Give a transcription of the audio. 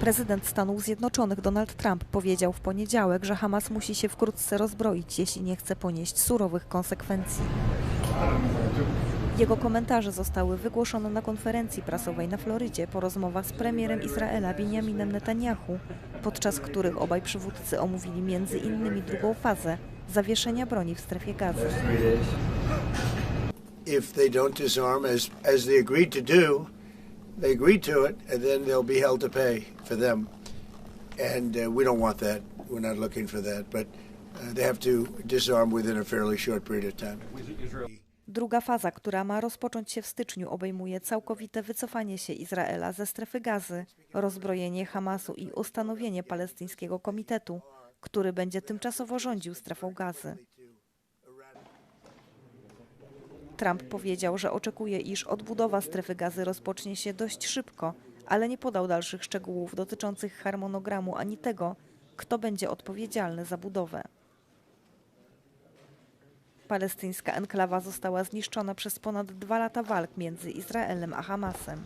Prezydent Stanów Zjednoczonych Donald Trump powiedział w poniedziałek, że Hamas musi się wkrótce rozbroić, jeśli nie chce ponieść surowych konsekwencji. Jego komentarze zostały wygłoszone na konferencji prasowej na Florydzie po rozmowach z premierem Izraela Benjaminem Netanyahu, podczas których obaj przywódcy omówili między innymi drugą fazę zawieszenia broni w strefie gazy. if they don't disarm as as they agreed to do, they to it, and then they'll be held to pay for them. And uh, we don't want that. We're not looking for that. But uh, they have to disarm within a fairly short period of time. Druga faza, która ma rozpocząć się w styczniu, obejmuje całkowite wycofanie się Izraela ze strefy gazy, rozbrojenie Hamasu i ustanowienie palestyńskiego komitetu, który będzie tymczasowo rządził strefą gazy. Trump powiedział, że oczekuje, iż odbudowa strefy gazy rozpocznie się dość szybko, ale nie podał dalszych szczegółów dotyczących harmonogramu ani tego, kto będzie odpowiedzialny za budowę. Palestyńska enklawa została zniszczona przez ponad dwa lata walk między Izraelem a Hamasem.